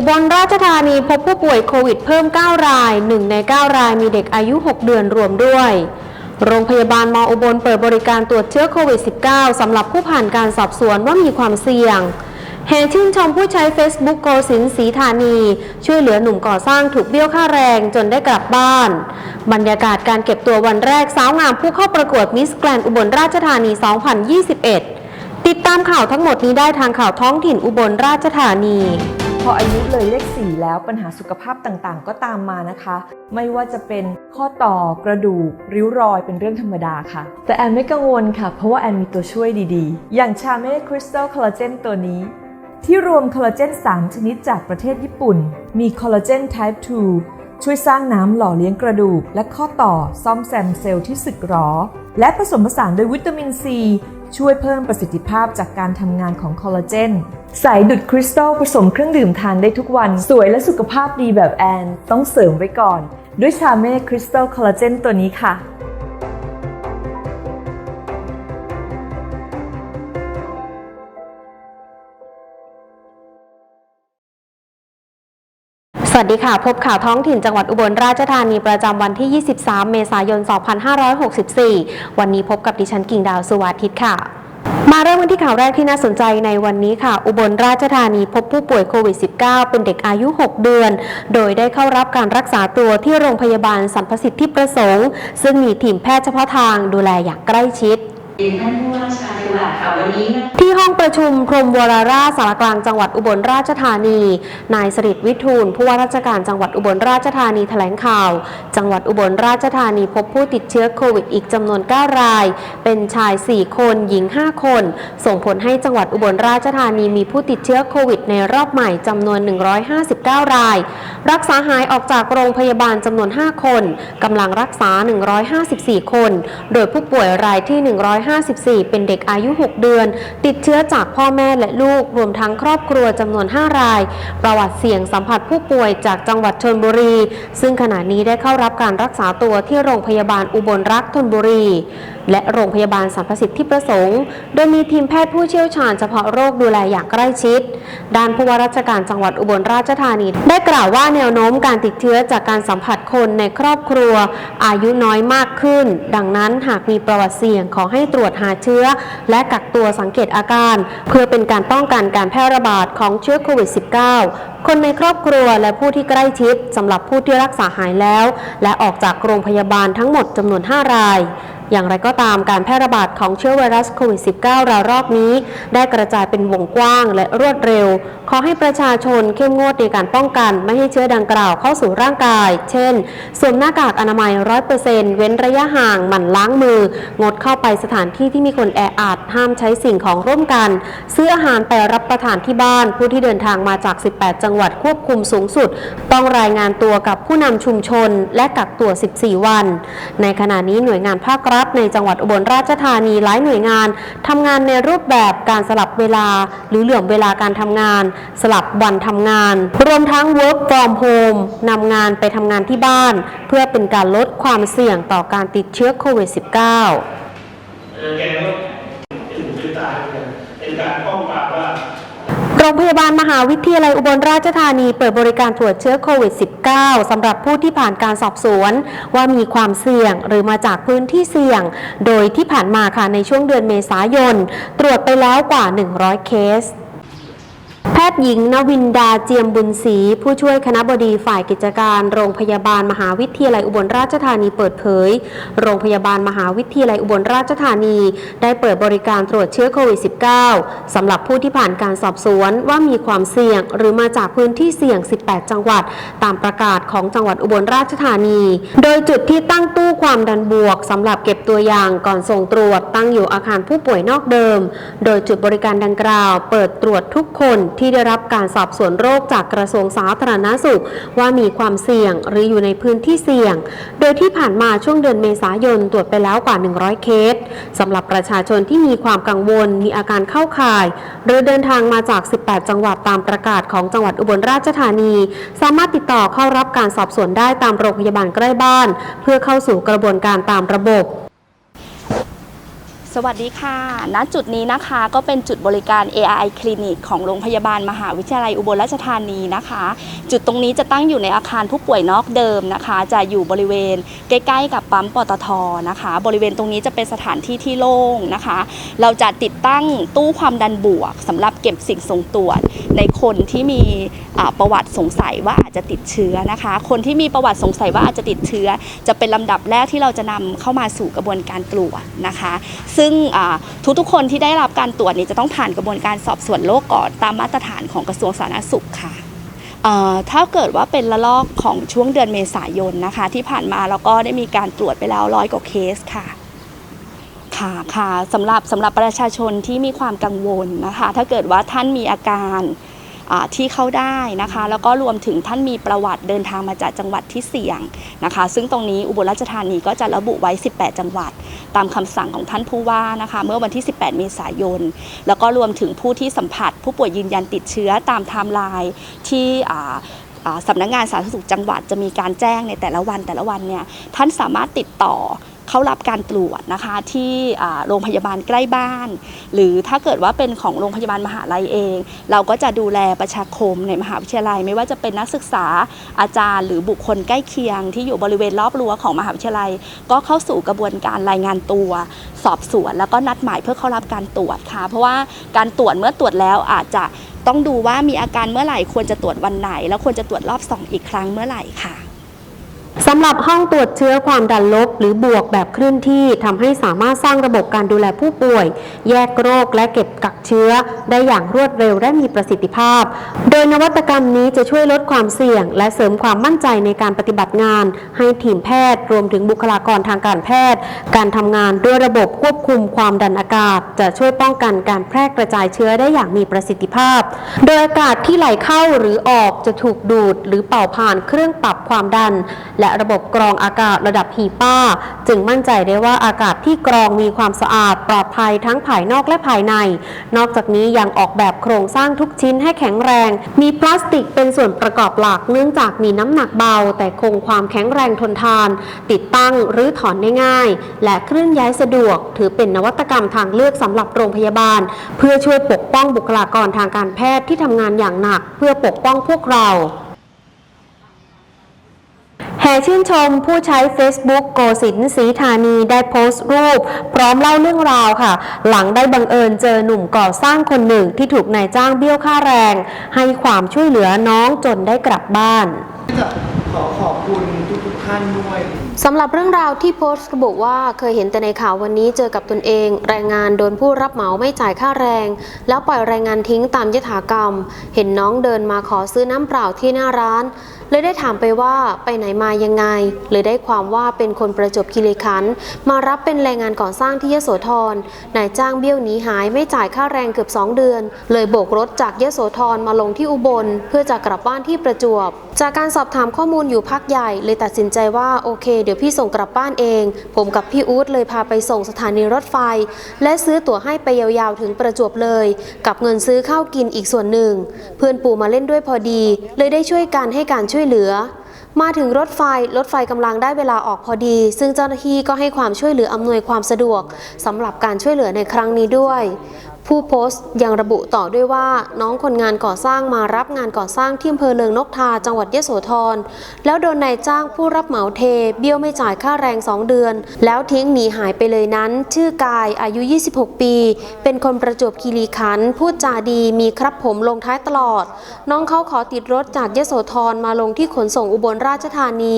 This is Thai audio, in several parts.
อุบลราชธานีพบผู้ป่วยโควิดเพิ่ม 9 ราย 1 ใน 9 รายมีเด็กอายุ 6 เดือนรวมด้วย โรงพยาบาลมออุบลเปิดบริการตรวจเชื้อโควิด -19 สำหรับผู้ผ่านการสอบสวนว่ามีความเสี่ยงแห่ชื่นชมผู้ใช้ Facebook โกศินทร์ศรีธานี ช่วยเหลือหนุ่มก่อสร้างถูกเบี้ยวค่าแรงจนได้กลับบ้าน บรรยากาศการเก็บตัววันแรกสาวงามผู้เข้าประกวดมิสแกรนอุบลราชธานี 2021 ติดตามข่าวทั้งหมดนี้ได้ทางข่าวท้องถิ่นอุบลราชธานี ออายุเลยเลข4แล้วปัญหาสุขภาพต่างๆ ก็ตามมานะคะ ไม่ว่าจะเป็นข้อต่อกระดูก ริ้วรอยเป็นเรื่องธรรมดาค่ะ แต่แอนไม่กังวลค่ะ เพราะว่าแอนมีตัวช่วยดีๆ อย่างชาเม่คริสตัลคอลลาเจนตัวนี้ ที่รวมคอลลาเจน 3 ชนิดจากประเทศญี่ปุ่น มีคอลลาเจน type 2 ช่วยสร้างน้ำหล่อเลี้ยงกระดูก และข้อต่อซ่อมแซมเซลล์ที่สึกหรอ และผสมผสานโดยวิตามินซี ช่วยเพิ่มประสิทธิภาพจากการทำงานของคอลลาเจนใสดุดคริสตัลผสมเครื่องดื่มทานได้ทุกวัน สวยและสุขภาพดีแบบแอน ต้องเสริมไว้ก่อน ด้วยชาเม่คริสตัลคอลลาเจนตัวนี้ค่ะ วัสดีค่ะ พบข่าวท้องถิ่นจังหวัดอุบลราชธานีประจำวันที่ 23 เมษายน 2564 วันนี้พบกับดิฉันกิ่งดาวสุวาทิตค่ะมาเริ่มกันที่ข่าวแรกที่น่าสนใจในวันนี้ค่ะ อุบลราชธานีพบผู้ป่วยโควิด -19 เป็นเด็กอายุ 6 เดือน โดยได้เข้ารับการรักษาตัวที่โรงพยาบาลสัมพสิทธิประสงค์ ซึ่งมีทีมแพทย์เฉพาะทางดูแลอย่างใกล้ชิดท่านผู้ว่าราชการ จังหวัดค่ะวันนี้ที่ห้องประชุมพรหมวรราสารกลางจังหวัดอุบลราชธานี นายสริตวิทูลผู้ว่าราชการจังหวัดอุบลราชธานีแถลงข่าว จังหวัดอุบลราชธานีพบผู้ติดเชื้อโควิดอีกจำนวน 9 ราย เป็นชาย 4 คน หญิง 5 คน ส่งผลให้จังหวัดอุบลราชธานีมีผู้ติดเชื้อโควิดในรอบใหม่จำนวน 159 ราย รักษาหายออกจากโรงพยาบาลจำนวน 5 คนกำลังรักษา 154 คน โดยผู้ป่วยรายที่ 154 เป็นเด็กอาายุ 6 เดือน ติดเชื้อจากพ่อแม่และลูก รวมทั้งครอบครัวจำนวน 5 ราย ประวัติเสี่ยงสัมผัสผู้ป่วยจากจังหวัดชนบุรี ซึ่งขณะนี้ได้เข้ารับการรักษาตัวที่โรงพยาบาลอุบลรักษ์ธนบุรี และโรงพยาบาลสัมพสิทธิประสงค์ โดยมีทีมแพทย์ผู้เชี่ยวชาญเฉพาะโรคดูแลอย่างใกล้ชิด ด้านผู้ว่าราชการจังหวัดอุบลราชธานี ได้กล่าวว่าแนวโน้มการติดเชื้อจากการสัมผัสคนในครอบครัว อายุน้อยมากขึ้น ดังนั้นหากมีประวัติเสี่ยงขอให้ตรวจหาเชื้อ และกักตัวสังเกตอาการ เพื่อเป็นการป้องกันการแพร่ระบาดของเชื้อโควิด -19 คนในครอบครัวและผู้ที่ใกล้ชิดสำหรับผู้ที่รักษาหายแล้ว และออกจากโรงพยาบาลทั้งหมดจำนวน 5 ราย อย่างไรก็ตามการแพร่ระบาดของเชื้อไวรัสโควิด -19 ระลอกนี้ ได้กระจายเป็นวงกว้างและรวดเร็ว ขอให้ประชาชนเข้มงวดในการป้องกัน ไม่ให้เชื้อดังกล่าวเข้าสู่ร่างกาย เช่น สวมหน้ากากอนามัย 100%เว้นระยะห่างหมั่นล้างมือ งดเข้าไปสถานที่ที่มีคนแออัดห้ามใช้สิ่งของร่วมกัน ซื้ออาหารไปรับประทานที่บ้าน ผู้ที่เดินทางมาจาก 18 จังังหวัดควบคุมสูงสุด ต้องรายงานตัวกับผู้นำชุมชน และกักตัว 14 วัน ในขณะนี้หน่วยงานภาครัฐในจังหวัดอุบลราชธานีหลายหน่วยงานทำงานในรูปแบบการสลับเวลา หรือเหลื่อมเวลาการทำงาน สลับวันทำงาน รวมทั้ง work from home นำงานไปทำงานที่บ้าน เพื่อเป็นการลดความเสี่ยงต่อการติดเชื้อโควิด -19 เป็นการป้องปรามว่าโรงพยาบาลมหาวิทยาลัยอุบลราชธานีเปิดบริการตรวจเชื้อโควิด -19 สำหรับผู้ที่ผ่านการสอบสวน ว่ามีความเสี่ยงหรือมาจากพื้นที่เสี่ยง โดยที่ผ่านมาค่ะในช่วงเดือนเมษายน ตรวจไปแล้วกว่า 100 เคส ทย์หญิงนวินดาเจียมบุญศรีผู้ช่วยคณะบดีฝ่ายกิจการโรงพยาบาลมหาวิทยาลัยอุบลราชธานีเปิดเผย โรงพยาบาลมหาวิทยาลัยอุบลราชธานี ได้เปิดบริการตรวจเชื้อโควิด -19 สำหรับผู้ที่ผ่านการสอบสวนว่ามีความเสี่ยงหรือมาจากพื้นที่เสี่ยง 18 จังหวัด ตามประกาศของจังหวัดอุบลราชธานี โดยจุดที่ตั้งตู้ความดันบวกสำหรับเก็บตัวอย่างก่อนส่งตรวจตั้งอยู่อาคารผู้ป่วยนอกเดิม โดยจุดบริการดังกล่าว เปิดตรวจทุกคนที่ได้รับการสอบสวนโรคจากกระทรวงสาธารณสุข ว่ามีความเสี่ยงหรืออยู่ในพื้นที่เสี่ยง โดยที่ผ่านมาช่วงเดือนเมษายนตรวจไปแล้วกว่า 100 เคสสำหรับประชาชนที่มีความกังวล มีอาการเข้าข่าย หรือเดินทางมาจาก 18 จังหวัดตามประกาศของจังหวัดอุบลราชธานี สามารถติดต่อเข้ารับการสอบสวนได้ตามโรงพยาบาลใกล้บ้าน เพื่อเข้าสู่กระบวนการตามระบบ สวัสดีค่ะ ณ จุดนี้นะคะก็เป็นจุดบริการ ARI คลินิกของโรงพยาบาลมหาวิทยาลัยอุบลราชธานีนะคะ จุดตรงนี้จะตั้งอยู่ในอาคารผู้ป่วยนอกเดิมนะคะ จะอยู่บริเวณใกล้ๆ กับปั๊มปตทนะคะ บริเวณตรงนี้จะเป็นสถานที่ที่โล่งนะคะ เราจะติดตั้งตู้ความดันบวกสำหรับเก็บสิ่งทรงตรวจ ในคนที่มีประวัติสงสัยว่าอาจจะติดเชื้อนะคะ คนที่มีประวัติสงสัยว่าอาจจะติดเชื้อ จะเป็นลำดับแรกที่เราจะนำเข้ามาสู่กระบวนการตรวจนะคะ ซึ่งอ่งทุกๆคนที่ได้รับการตรวจนี้จะต้องผ่านกระบวนการสอบสวนโรคก่อนตามมาตรฐานของกระทรวงสาธารณสุขค่ะถ้าเกิดว่าเป็นระลอกของช่วงเดือนเมษายนนะคะ ที่ผ่านมาเราก็ได้มีการตรวจไปแล้วร้อยกว่าเคสค่ะค่ะค่ะสำหรับสำหรับประชาชนที่มีความกังวลนะคะ ถ้าเกิดว่าท่านมีอาการ ที่เข้าได้นะคะ แล้วก็รวมถึงท่านมีประวัติเดินทางมาจากจังหวัดที่เสี่ยงนะคะ ซึ่งตรงนี้อุบลราชธานีก็จะระบุไว้ 18 จังหวัด ตามคำสั่งของท่านผู้ว่านะคะ เมื่อวันที่ 18 เมษายน แล้วก็รวมถึงผู้ที่สัมผัส ผู้ป่วยยืนยันติดเชื้อตามไทม์ไลน์ที่สำนักงานสาธารณสุขจังหวัดจะมีการแจ้งในแต่ละวันแต่ละวันเนี่ยท่านสามารถติดต่อ เขารับการตรวจนะคะที่โรงพยาบาลใกล้บ้าน หรือถ้าเกิดว่าเป็นของโรงพยาบาลมหาลัยเอง เราก็จะดูแลประชาคมในมหาวิทยาลัย ไม่ว่าจะเป็นนักศึกษาอาจารย์ หรือบุคคลใกล้เคียง ที่อยู่บริเวณรอบรั้วของมหาวิทยาลัย ก็เข้าสู่กระบวนการรายงานตัว สอบสวน แล้วก็นัดหมายเพื่อเข้ารับการตรวจค่ะ เพราะว่าการตรวจเมื่อตรวจแล้วอาจจะต้องดูว่ามีอาการเมื่อไหร่ควรจะตรวจวันไหน แล้วควรจะตรวจรอบสองอีกครั้งเมื่อไหร่ค่ะ สำหรับห้องตรวจเชื้อความดันลบหรือบวกแบบเคลื่อนที่ทำให้สามารถสร้างระบบการดูแลผู้ป่วย แยกโรคและเก็บกักเชื้อ ได้อย่างรวดเร็วและมีประสิทธิภาพ โดยนวัตกรรมนี้จะช่วยลดความเสี่ยง และเสริมความมั่นใจในการปฏิบัติงาน ให้ทีมแพทย์ รวมถึงบุคลากรทางการแพทย์ การทำงานด้วยระบบควบคุมความดันอากาศ จะช่วยป้องกันการแพร่กระจายเชื้อได้อย่างมีประสิทธิภาพ โดยอากาศที่ไหลเข้าหรือออกจะถูกดูด หรือเป่าผ่านเครื่องปรับความดัน และระบบกรองอากาศระดับฮีป้า จึงมั่นใจได้ว่าอากาศที่กรองมีความสะอาดปลอดภัยทั้งภายนอกและภายใน นอกจากนี้ยังออกแบบโครงสร้างทุกชิ้นให้แข็งแรง มีพลาสติกเป็นส่วนประกอบหลักเนื่องจากมีน้ำหนักเบา แต่คงความแข็งแรงทนทาน ติดตั้งหรือถอนได้ง่าย และเคลื่อนย้ายสะดวก ถือเป็นนวัตกรรมทางเลือกสำหรับโรงพยาบาล เพื่อช่วยปกป้องบุคลากรทางการแพทย์ที่ทำงานอย่างหนัก เพื่อปกป้องพวกเรา ห่ชื่นชมผู้ใช้ Facebook โกสินทร์ศรีธานีได้โพสต์รูป พร้อมเล่าเรื่องราวค่ะ หลังได้บังเอิญเจอหนุ่มก่อสร้างคนหนึ่งที่ถูกนายจ้างเบี้ยวค่าแรง ให้ความช่วยเหลือน้องจนได้กลับบ้านจะขอขอบคุณทุกๆท่านด้วยสำหรับเรื่องราวที่โพสต์ระบุว่าเคยเห็นแต่ในข่าววันนี้เจอกับตนเอง แรงงานโดนผู้รับเหมาไม่จ่ายค่าแรง แล้วปล่อยแรงงานทิ้งตามยถากรรม เห็นน้องเดินมาขอซื้อน้ำเปล่าที่หน้าร้าน เลยได้ถามไปว่าไปไหนมายังไง เลยได้ความว่าเป็นคนประจบคีรีขันธ์มารับเป็นแรงงานก่อสร้างที่ยโสธรนายจ้างเบี้ยวหนีหายไม่จ่ายค่าแรงเกือบ 2 เดือน เลยโบกรถจากยโสธรมาลงที่อุบล เพื่อจะกลับบ้านที่ประจวบ จากการสอบถามข้อมูลอยู่พักใหญ่ เลยตัดสินใจว่าโอเค เดี๋ยวพี่ส่งกลับบ้านเอง ผมกับพี่อู๊ดเลยพาไปส่งสถานีรถไฟ และซื้อตั๋วให้ไปยาวๆถึงประจวบเลย กับเงินซื้อข้าวกินอีกส่วนหนึ่ง เพื่อนปู่มาเล่นด้วยพอดี เลยได้ช่วยกันให้การช่วยเหลือ มาถึงรถไฟ รถไฟกำลังได้เวลาออกพอดี ซึ่งเจ้าหน้าที่ก็ให้ความช่วยเหลืออำนวยความสะดวกสำหรับการช่วยเหลือในครั้งนี้ด้วย ผู้โพสต์ยังระบุต่อด้วยว่า น้องคนงานก่อสร้างมารับงานก่อสร้างที่อำเภอเลิงนกทาจังหวัดยโสธรแล้วโดนนายจ้างผู้รับเหมาเท เบี้ยวไม่จ่ายค่าแรง 2 เดือน แล้วทิ้งหนีหายไปเลยนั้น ชื่อกายอายุ 26 ปี เป็นคนประจวบคีรีขันธ์พูดจาดีมีครับผมลงท้ายตลอด น้องเขาขอติดรถจากยโสธรมาลงที่ขนส่งอุบลราชธานี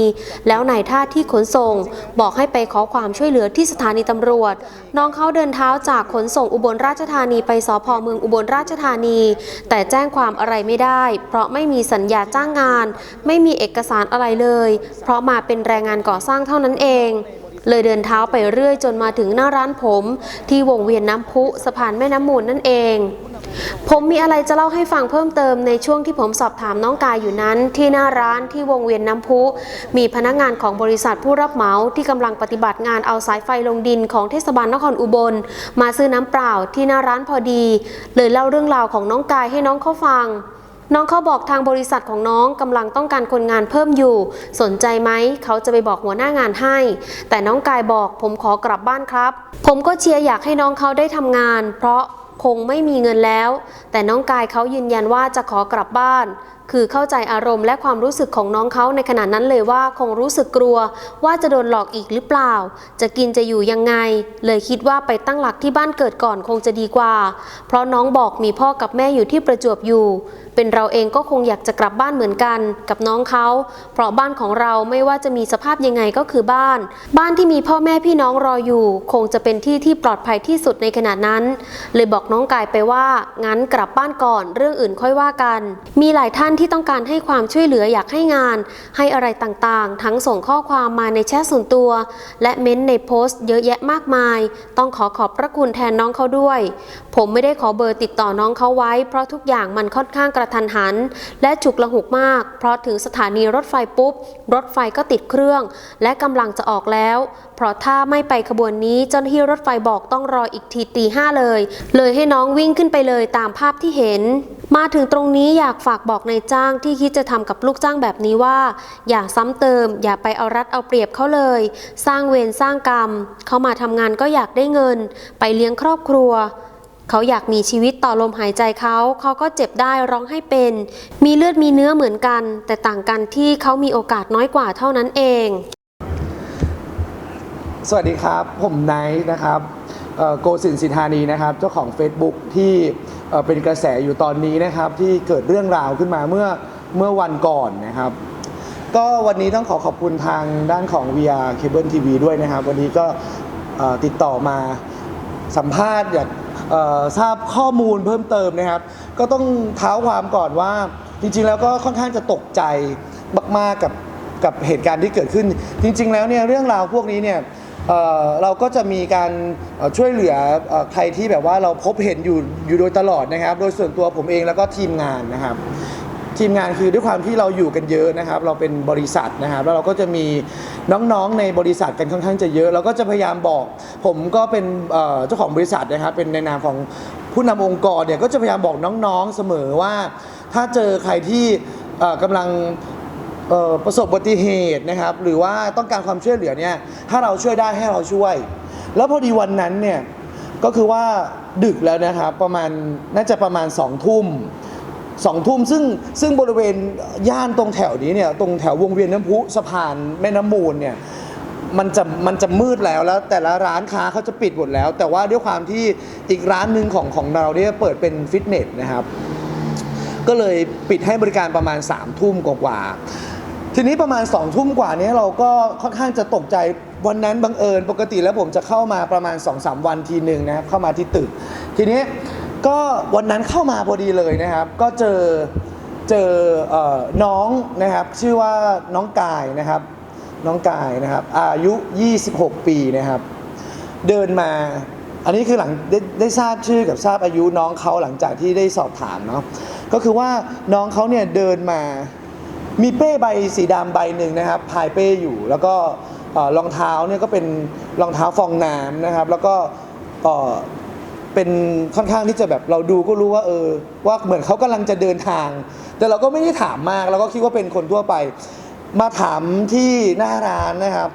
แล้วนายท่าที่ขนส่ง บอกให้ไปขอความช่วยเหลือที่สถานีตำรวจ น้องเขาเดินเท้าจากขนส่งอุบลราชธานีไปสพเมืองอุบลราชธานี แต่แจ้งความอะไรไม่ได้ เพราะไม่มีสัญญาจ้างงาน ไม่มีเอกสารอะไรเลย เพราะมาเป็นแรงงานก่อสร้างเท่านั้นเองเลยเดินเท้าไปเรื่อยจนมาถึงหน้าร้านผม ที่วงเวียนน้ำพุสะพานแม่น้ำมูลนั่นเอง ผมมีอะไรจะเล่าให้ฟังเพิ่มเติมในช่วงที่ผมสอบถามน้องกายอยู่นั้น ที่หน้าร้านที่วงเวียนน้ำพุ มีพนักงานของบริษัทผู้รับเหมาที่กำลังปฏิบัติงานเอาสายไฟลงดินของเทศบาลนครอุบล มาซื้อน้ำเปล่าที่หน้าร้านพอดี เลยเล่าเรื่องราวของน้องกายให้น้องเขาฟัง น้องเขาบอกทางบริษัทของน้องกำลังต้องการคนงานเพิ่มอยู่ สนใจไหมเขาจะไปบอกหัวหน้างานให้ แต่น้องกายบอกผมขอกลับบ้านครับ ผมก็เชียร์อยากให้น้องเขาได้ทำงาน เพราะ คงไม่มีเงินแล้ว แต่น้องกายเขายืนยันว่าจะขอกลับบ้าน คือเข้าใจอารมณ์และความรู้สึกของน้องเขาในขณะนั้นเลยว่าคงรู้สึกกลัว ว่าจะโดนหลอกอีกหรือเปล่า จะกินจะอยู่ยังไง เลยคิดว่าไปตั้งหลักที่บ้านเกิดก่อนคงจะดีกว่า เพราะน้องบอกมีพ่อกับแม่อยู่ที่ประจวบอยู่ เป็นเราเองก็คงอยากจะกลับบ้านเหมือนกันกับน้องเขา เพราะบ้านของเราไม่ว่าจะมีสภาพยังไงก็คือบ้าน บ้านที่มีพ่อแม่พี่น้องรออยู่ คงจะเป็นที่ที่ปลอดภัยที่สุดในขณะนั้น เลยบอกน้องกายไปว่า งั้นกลับบ้านก่อนเรื่องอื่นค่อยว่ากัน มีหลายท่านที่ต้องการให้ความช่วยเหลืออยากให้งาน ให้อะไรต่างๆ ทั้งส่งข้อความมาในแชทส่วนตัว และเม้นต์ในโพสต์เยอะแยะมากมาย ต้องขอขอบพระคุณแทนน้องเขาด้วย ผมไม่ได้ขอเบอร์ติดต่อน้องเขาไว้ เพราะทุกอย่างมันค่อนข้างกระทันหัน และฉุกละหุกมาก เพราะถึงสถานีรถไฟปุ๊บ รถไฟก็ติดเครื่อง และกำลังจะออกแล้ว เพราะถ้าไม่ไปขบวนนี้เจ้าหน้าที่รถไฟบอกต้องรออีกทีตีห้าเลย เลยให้น้องวิ่งขึ้นไปเลยตามภาพที่เห็น มาถึงตรงนี้อยากฝากบอกนายจ้างที่คิดจะทำกับลูกจ้างแบบนี้ว่า อย่าซ้ำเติม อย่าไปเอารัดเอาเปรียบเขาเลย สร้างเวรสร้างกรรมเขามาทำงานก็อยากได้เงิน ไปเลี้ยงครอบครัว เขาอยากมีชีวิตต่อลมหายใจเขา เขาก็เจ็บได้ร้องให้เป็น มีเลือดมีเนื้อเหมือนกัน แต่ต่างกันที่เขามีโอกาสน้อยกว่าเท่านั้นเอง สวัสดีครับ ผมไนท์นะครับโกสินสินธานีนะครับ เจ้าของ Facebook ที่เป็นกระแสอยู่ตอนนี้นะครับ ที่เกิดเรื่องราวขึ้นมาเมื่อเมื่อวันก่อนนะครับ ก็วันนี้ต้องขอขอบคุณทางด้านของ VR Cable TV ด้วยนะครับ วันนี้ก็ติดต่อมาสัมภาษณ์อยาก ทราบข้อมูลเพิ่มเติมนะครับ ก็ต้องเท้าความก่อนว่าจริงๆ แล้วก็ค่อนข้างจะตกใจมากๆกับกับเหตุการณ์ที่เกิดขึ้น จริง ๆ แล้วเนี่ยเรื่องราวพวกนี้เนี่ยเเราก็จะมีการช่วยเหลืออใครที่แบบว่าเราพบเห็นอยู่อยู่โดยตลอดนะครับ โดยส่วนตัวผมเองแล้วก็ทีมงานนะครับ ทีมงานคือด้วยความที่เราอยู่กันเยอะนะครับ เราเป็นบริษัทนะครับ แล้วเราก็จะมีน้องๆในบริษัทกันค่อนข้างจะเยอะ เราก็จะพยายามบอก ผมก็เป็นเอ่อเจ้าของบริษัทนะครับ เป็นในนามของผู้นำองค์กรเนี่ยก็จะพยายามบอกน้องๆเสมอว่า ถ้าเจอใครที่เอ่อกำลัง เอ่อประสบอุบัติเหตุนะครับหรือว่าต้องการความช่วยเหลือเนี่ยถ้าเราช่วยได้ให้เราช่วย แล้วพอดีวันนั้นเนี่ยก็คือว่าดึกแล้วนะครับประมาณน่าจะประมาณสองทุ่ม สองทุ่มซึ่งซึ่งบริเวณย่านตรงแถวนี้เนี่ยตรงแถววงเวียนน้ำพุสะพานแม่น้ำมูลเนี่ยมันจะมันจะมืดแล้วแล้ว แต่ละร้านค้าเขาจะปิดหมดแล้ว แต่ว่าด้วยความที่อีกร้านหนึ่งของของเราเนี่ยเปิดเป็นฟิตเนสนะครับ ก็เลยปิดให้บริการประมาณ3ามทุ่มกว่าทีนี้ประมาณ2องทุ่มกว่านี้เราก็ค่อนข้างจะตกใจวันนั้นบังเอิญปกติแล้วผมจะเข้ามาประมาณ2อสวันทีหนึ่งนะครับเข้ามาที่ตึก ทีนี้ ก็วันนั้นเข้ามาพอดีเลยนะครับ ก็เจอเจอเอ่อน้องนะครับ ชื่อว่าน้องกายนะครับ น้องกายนะครับ อายุ 26 ปีนะครับ เดินมา อันนี้คือหลังได้ได้ทราบชื่อกับทราบอายุน้องเขาหลังจากที่ได้สอบถามเนาะก็คือว่าน้องเขาเนี่ยเดินมามีเป้ใบสีดำใบหนึ่งนะครับพายเป้อยู่แล้วก็เอ่อรองเท้าเนี่ยก็เป็นรองเท้าฟองน้ำนะครับ แล้วก็เอ่อ เป็นค่อนข้างที่จะแบบเราดูก็รู้ว่าเออว่าเหมือนเขากำลังจะเดินทาง แต่เราก็ไม่ได้ถามมากเราก็คิดว่าเป็นคนทั่วไป มาถามที่หน้าร้านนะครับ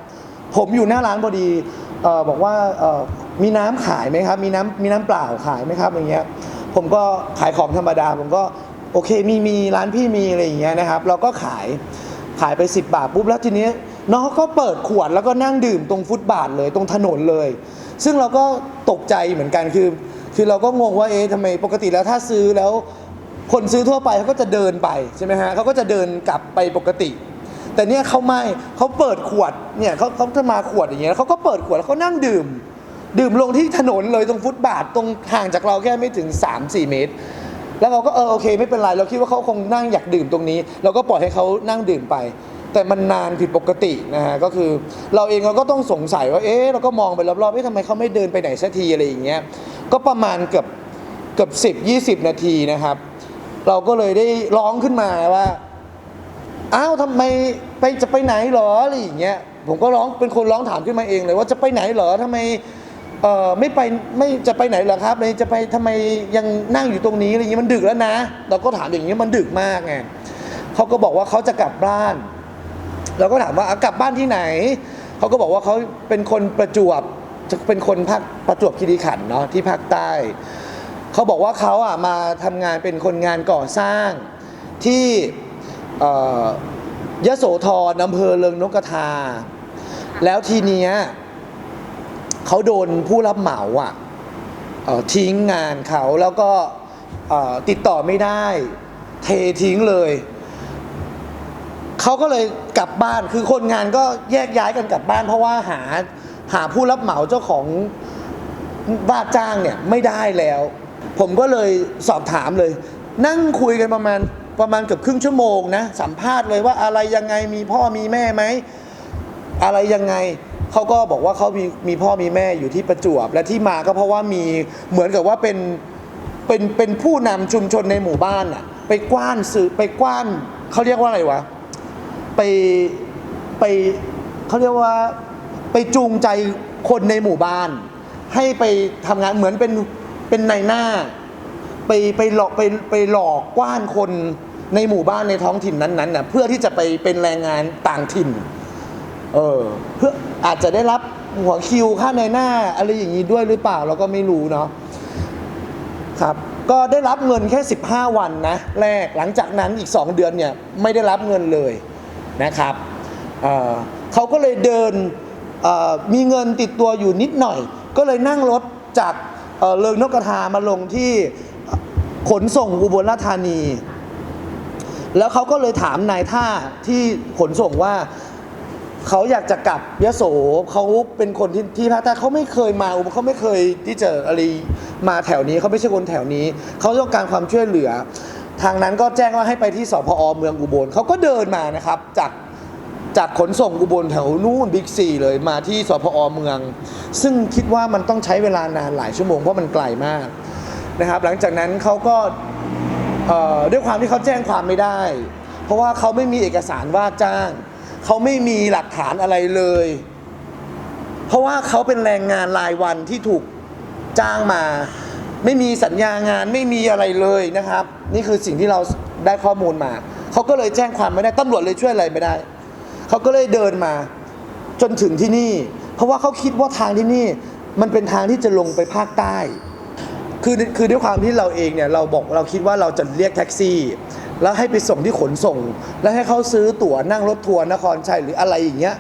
ผมอยู่หน้าร้านพอดีเออบอกว่าเออมีน้ำขายไหมครับ มีน้ำมีน้ำเปล่าขายไหมครับอย่างเงี้ยผมก็ขายของธรรมดา ผมก็โอเคมีมีร้านพี่มีอะไรอย่างเงี้ยนะครับ เราก็ขายขายไป 10 บาทปุ๊บแล้วทีนี้น้องก็เปิดขวดแล้วก็นั่งดื่มตรงฟุตบาทเลยตรงถนนเลย ซึ่งเราก็ตกใจเหมือนกันคือ คือเราก็งงว่าเอ๊ะทำไมปกติแล้วถ้าซื้อแล้ว คนซื้อทั่วไปเขาก็จะเดินไปใช่ไหมฮะเขาก็จะเดินกลับไปปกติ แต่เนี่ยเขาไม่เขาเปิดขวดเนี่ยเขาเขาจะมาขวดอย่างเงี้ยเขาก็เปิดขวดแล้วเขานั่งดื่ม ดื่มลงที่ถนนเลยตรงฟุตบาทตรงห่างจากเราแค่ไม่ถึง 3-4 เมตรแล้วเราก็เออโอเคไม่เป็นไรเราคิดว่าเขาคงนั่งอยากดื่มตรงนี้ เราก็ปล่อยให้เขานั่งดื่มไป แต่มันนานผิดปกตินะฮะก็คือเราเองเราก็ต้องสงสัยว่าเอ๊ะเราก็มองไปรอบๆเอ๊ะทำไมเขาไม่เดินไปไหนสักทีอะไรอย่างเงี้ยก็ประมาณเกือบเกือบสิบยี่สิบนาทีนะครับ เราก็เลยได้ร้องขึ้นมาว่าอ้าวทำไมไปจะไปไหนหรออะไรอย่างเงี้ยผมก็ร้องเป็นคนร้องถามขึ้นมาเองเลยว่าจะไปไหนเหรอทำไมเออไม่ไปไม่จะไปไหนเหรอครับเลยจะไปทำไมยังนั่งอยู่ตรงนี้อะไรอย่างนี้ยมันดึกแล้วนะ เราก็ถามอย่างนี้ยมันดึกมากไงเขาก็บอกว่าเขาจะกลับบ้าน เราก็ถามว่าอะกลับบ้านที่ไหน เขาก็บอกว่าเขาเป็นคนประจวบจะเป็นคนภาคประจวบคีรีขันธ์เนาะที่ภาคใต้ เขาบอกว่าเขาอะมาทำงานเป็นคนงานก่อสร้างที่เอ่อยโสธรอำเภอเริงนกกระทา แล้วทีเนี้ยเขาโดนผู้รับเหมาอะเอ่อทิ้งงานเขาแล้วก็เอ่อติดต่อไม่ได้ เททิ้งเลย เขาก็เลยกลับบ้านคือคนงานก็แยกย้ายกันกลับบ้าน เพราะว่าหาหาผู้รับเหมาเจ้าของบ้านจ้างเนี่ยไม่ได้แล้ว ผมก็เลยสอบถามเลย นั่งคุยกันประมาณประมาณเกือบครึ่งชั่วโมงนะสัมภาษณ์เลยว่าอะไรยังไงมีพ่อมีแม่ไหมอะไรยังไงเขาก็บอกว่าเขามีมีพ่อมีแม่อยู่ที่ประจวบ และที่มาก็เพราะว่ามีเหมือนกับว่าเป็นเป็นเป็นผู้นำชุมชนในหมู่บ้านอะไปกว้านสื่อไปกว้านเขาเรียกว่าอะไรวะ ไปไปเขาเรียกว่าไปจูงใจคนในหมู่บ้าน ให้ไปทำงานเหมือนเป็นเป็นนายหน้า ไปไปหลอกไปไปหลอกกว้านคนในหมู่บ้านในท้องถิ่นนั้นๆน่ะเพื่อที่จะไปเป็นแรงงานต่างถิ่น เออเพื่ออาจจะได้รับหัวคิวค่าในหน้าอะไรอย่างนี้ด้วยหรือเปล่าเราก็ไม่รู้เนาะครับก็ได้รับเงินแค่ 15 วันนะแรกหลังจากนั้นอีก 2 เดือนเนี่ยไม่ได้รับเงินเลย นะครับเเขาก็เลยเดินมีเงินติดตัวอยู่นิดหน่อย ก็เลยนั่งรถจากเอ่อเริงนกกระทามาลงที่ขนส่งอุบลราชธานี แล้วเขาก็เลยถามนายท่าที่ขนส่งว่าเขาอยากจะกลับยโสเขาเป็นคนที่ที่ภาคใต้เขาไม่เคยมาอุเขาไม่เคยที่จะอะไรมาแถวนี้เขาไม่ใช่คนแถวนี้ เขาต้องการความช่วยเหลือ ทางนั้นก็แจ้งว่าให้ไปที่สพอเมืองอุบลเขาก็เดินมานะครับ จากจากขนส่งอุบลแถวนู่นบิ๊กซีเลยมาที่สพอเมือง ซึ่งคิดว่ามันต้องใช้เวลานานหลายชั่วโมงเพราะมันไกลมากนะครับ หลังจากนั้นเขาก็ด้วยความที่เขาแจ้งความไม่ได้ เพราะว่าเขาไม่มีเอกสารว่าจ้างเขาไม่มีหลักฐานอะไรเลย เพราะว่าเขาเป็นแรงงานรายวันที่ถูกจ้างมา ไม่มีสัญญางานไม่มีอะไรเลยนะครับ นี่คือสิ่งที่เราได้ข้อมูลมา เขาก็เลยแจ้งความไม่ได้ตำรวจเลยช่วยอะไรไม่ได้ เขาก็เลยเดินมาจนถึงที่นี่ เพราะว่าเขาคิดว่าทางที่นี่มันเป็นทางที่จะลงไปภาคใต้ คือคือด้วยความที่เราเองเนี่ยเราบอกเราคิดว่าเราจะเรียกแท็กซี่ แล้วให้ไปส่งที่ขนส่ง แล้วให้เขาซื้อตั๋วนั่งรถทัวร์นครชัยหรืออะไรอย่างเงี้ย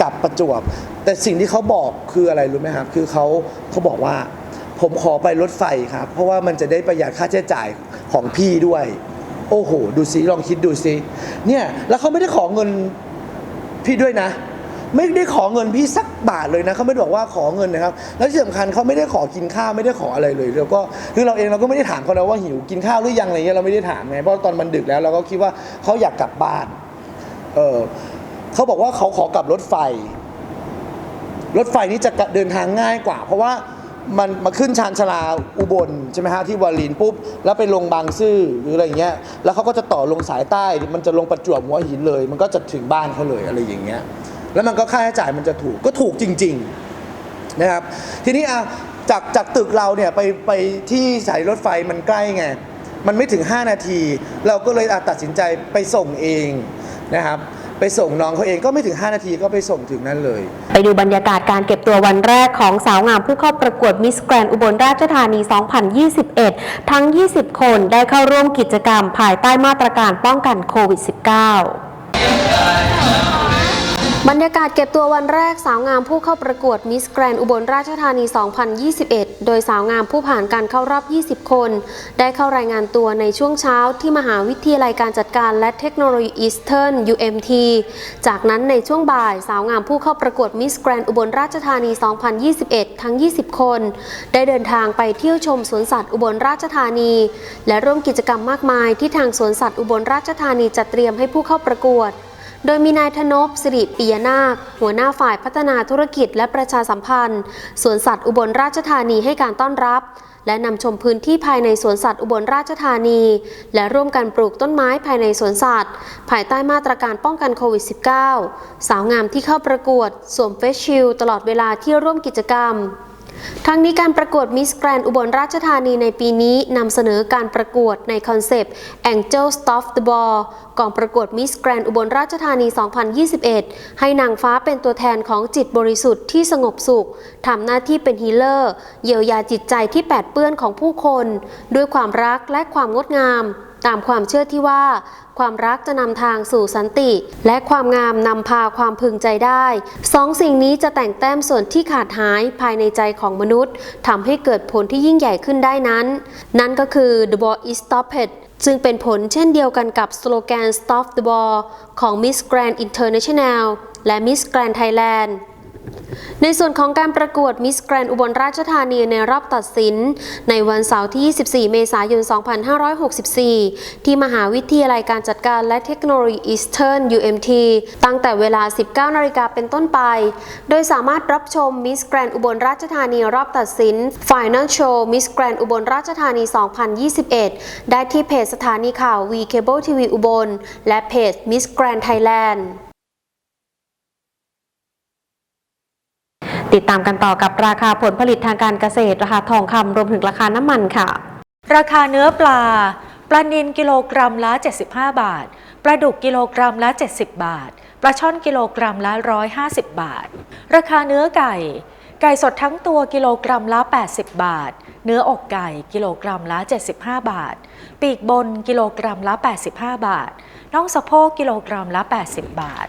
กลับประจวบ แต่สิ่งที่เขาบอกคืออะไรรู้ไหมครับ คือเขาเขาบอกว่า ผมขอไปรถไฟครับ เพราะว่ามันจะได้ประหยัดค่าใช้จ่ายของพี่ด้วย โอ้โห ดูซิลองคิดดูซิเนี่ย แล้วเขาไม่ได้ขอเงินพี่ด้วยนะ ไม่ได้ขอเงินพี่สักบาทเลยนะเขาไม่ได้บอกว่าขอเงินนะครับ แล้วที่สำคัญเขาไม่ได้ขอกินข้าวไม่ได้ขออะไรเลยแล้วก็คือเราเองเราก็ไม่ได้ถามเขานะว่าหิวกินข้าวหรือยังอะไรเงี้ยเราไม่ได้ถามไงเพราะตอนมันดึกแล้วเราก็คิดว่าเขาอยากกลับบ้าน เออเขาบอกว่าเขาขอกลับรถไฟ รถไฟนี้จะเดินทางง่ายกว่า เพราะว่า มันมาขึ้นชานชาลาอุบลใช่ไหมฮะที่วารินปุ๊บแล้วไปลงบางซื่อหรืออะไรเงี้ยแล้วเขาก็จะต่อลงสายใต้ มันจะลงประจวบหัวหินเลย มันก็จะถึงบ้านเขาเลยอะไรอย่างเงี้ยแล้วมันก็ค่าใช้จ่ายมันจะถูกก็ถูกจริง ๆนะครับ ทีนี้อะจากจากตึกเราเนี่ยไปไปที่สายรถไฟมันใกล้ไงมันไม่ถึง 5 นาที เราก็เลยอะตัดสินใจไปส่งเองนะครับ ไปส่งน้องเขาเองก็ไม่ถึง 5 นาทีก็ไปส่งถึงนั่นเลย ไปดูบรรยากาศการเก็บตัววันแรกของสาวงามผู้เข้าประกวดมิสแกรนอุบลราชธานี 2021 ทั้ง 20 คนได้เข้าร่วมกิจกรรมภายใต้มาตรการป้องกันโควิด -19 บรรยากาศเก็บตัววันแรกสาวงามผู้เข้าประกวดมิสแกรนอุบลราชธานี 2021 โดยสาวงามผู้ผ่านการเข้ารอบ 20 คน ได้เข้ารายงานตัวในช่วงเช้าที่มหาวิทยาลัยการจัดการและเทคโนโลยีอีสเทิร์น UMT จากนั้นในช่วงบ่ายสาวงามผู้เข้าประกวดมิสแกรนอุบลราชธานี 2021 ทั้ง 20 คน ได้เดินทางไปเที่ยวชมสวนสัตว์อุบลราชธานี และร่วมกิจกรรมมากมายที่ทางสวนสัตว์อุบลราชธานีจัดเตรียมให้ผู้เข้าประกวด โดยมีนายธนพสิริปิยนาค หัวหน้าฝ่ายพัฒนาธุรกิจและประชาสัมพันธ์สวนสัตว์อุบลราชธานีให้การต้อนรับ และนำชมพื้นที่ภายในสวนสัตว์อุบลราชธานี และร่วมกันปลูกต้นไม้ภายในสวนสัตว์ ภายใต้มาตรการป้องกันโควิด -19 สาวงามที่เข้าประกวดสวมเฟสชิลตลอดเวลาที่ร่วมกิจกรรม ทั้งนี้การประกวดมิสแกรนอุบลราชธานีในปีนี้นำเสนอการประกวดในคอนเซปต์ Angel Stop the Ball กองประกวดมิสแกรนอุบลราชธานี 2021 ให้นางฟ้าเป็นตัวแทนของจิตบริสุทธิ์ที่สงบสุขทำหน้าที่เป็นฮีเลอร์ เยียวยาจิตใจที่แปดเปื้อนของผู้คน ด้วยความรักและความงดงาม ตามความเชื่อที่ว่า ความรักจะนำทางสู่สันติ และความงามนำพาความพึงใจได้สองสิ่งนี้จะแต่งแต้มส่วนที่ขาดหายภายในใจของมนุษย์ทำให้เกิดผลที่ยิ่งใหญ่ขึ้นได้นั้น นั่นก็คือ the ball is stopped ซึ่งเป็นผลเช่นเดียวกันกับสโลแกน stop the ball ของ Miss Grand International และ Miss Grand Thailand ในส่วนของการประกวดมิสแกรนอุบลราชธานีในรอบตัดสิน ในวันเสาร์ที่ 24 เมษายน 2564 ที่มหาวิทยาลัยการจัดการและเทคโนโลยี Eastern UMT ตั้งแต่เวลา 19 นาฬิกาเป็นต้นไป โดยสามารถรับชมมิสแกรนอุบลราชธานีรอบตัดสิน Final Show Miss Grand อุบลราชธานี 2021 ได้ที่เพจสถานีข่าว V Cable TV อุบล และเพจ Miss Grand Thailand ติดตามกันต่อกับราคาผลผลิตทางการเกษตร ราคาทองคำรวมถึงราคาน้ำมันค่ะ ราคาเนื้อปลา ปลานิลกิโลกรัมละ 75 บาท ปลาดุกกิโลกรัมละ 70 บาท ปลาช่อนกิโลกรัมละ 150 บาท ราคาเนื้อไก่ ไก่สดทั้งตัวกิโลกรัมละ 80 บาท เนื้ออกไก่กิโลกรัมละ 75 บาท ปีกบนกิโลกรัมละ 85 บาท น่องสะโพกกิโลกรัมละ 80 บาท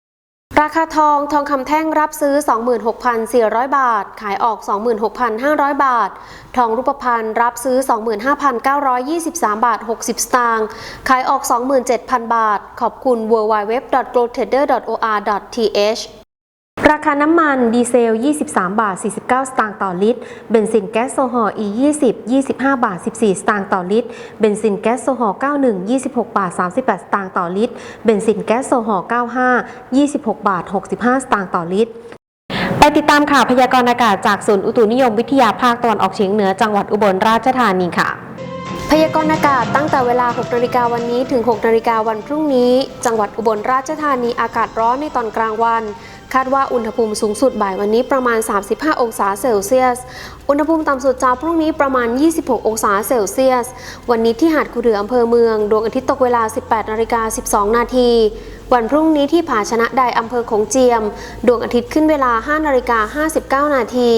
ราคาทองทองคำแท่งรับซื้อ 26,400 บาท ขายออก 26,500 บาท ทองรูปพรรณรับซื้อ 25,923 บาท 60 สตางค์ ขายออก 27,000 บาท ขอบคุณ www.gotrader.or.th ราคาน้ำมันดีเซล 23 บาท 49 สตางค์ต่อลิตร เบนซินแก๊สโซฮอล์ E20 25 บาท 14 สตางค์ต่อลิตร เบนซินแก๊สโซฮอล์ 91 26 บาท 38 สตางค์ต่อลิตร เบนซินแก๊สโซฮอล์ 95 26 บาท 65 สตางค์ต่อลิตร ไปติดตามข่าวพยากรณ์อากาศจากศูนย์อุตุนิยมวิทยาภาคตะวันออกเฉียงเหนือจังหวัดอุบลราชธานีค่ะพยากรณ์อากาศตั้งแต่เวลา 6 นาฬิกาวันนี้ถึง 6 นาฬิกาวันพรุ่งนี้ จังหวัดอุบลราชธานีอากาศร้อนในตอนกลางวัน คาดว่าอุณหภูมิสูงสุดบ่ายวันนี้ประมาณ 35 องศาเซลเซียส อุณหภูมิต่ำสุดเช้าพรุ่งนี้ประมาณ 26 องศาเซลเซียส วันนี้ที่หาดคูเดืออำเภอเมือง ดวงอาทิตย์ตกเวลา 18นาฬิกา12 นาที วันพรุ่งนี้ที่ผาชนะใดอำเภอโขงเจียม ดวงอาทิตย์ขึ้นเวลา 5 นาฬิกา 59 นาที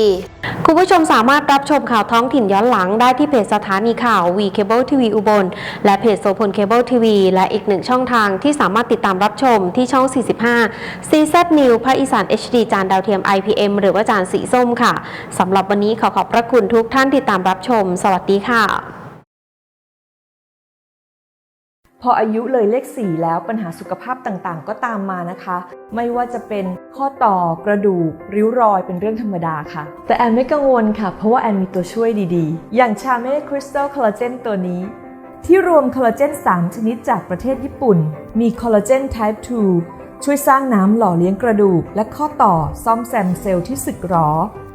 คุณผู้ชมสามารถรับชมข่าวท้องถิ่นย้อนหลังได้ที่เพจสถานีข่าว V Cable TV อุบล และเพจโซพลเคเบิลทีวีและอีกหนึ่งช่องทางที่สามารถติดตามรับชมที่ช่อง 45 CZ New ภาคอีสาน HD จานดาวเทียม IPM หรือว่าจานสีส้มค่ะสำหรับวันนี้ขอขอบพระคุณทุกท่านติดตามรับชม สวัสดีค่ะ พออายุเลยเลข 4 แล้วปัญหาสุขภาพต่างๆ ก็ตามมานะคะ ไม่ว่าจะเป็นข้อต่อกระดูก ริ้วรอยเป็นเรื่องธรรมดาค่ะ แต่แอนไม่กังวลค่ะ เพราะว่าแอนมีตัวช่วยดีๆ อย่างชาเม่คริสตัลคอลลาเจนตัวนี้ ที่รวมคอลลาเจน 3 ชนิดจากประเทศญี่ปุ่น มีคอลลาเจน type 2 ช่วยสร้างน้ำหล่อเลี้ยงกระดูก และข้อต่อซ่อมแซมเซลล์ที่สึกหรอ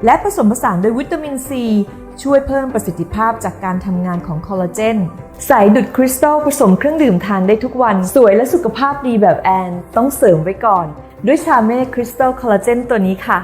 และผสมผสานด้วยวิตามินซี ช่วยเพิ่มประสิทธิภาพจากการทำงานของคอลลาเจนใสดุดคริสตัลผสมเครื่องดื่มทานได้ทุกวัน สวยและสุขภาพดีแบบแอน ต้องเสริมไว้ก่อน ด้วยชาเม่คริสตัลคอลลาเจนตัวนี้ค่ะ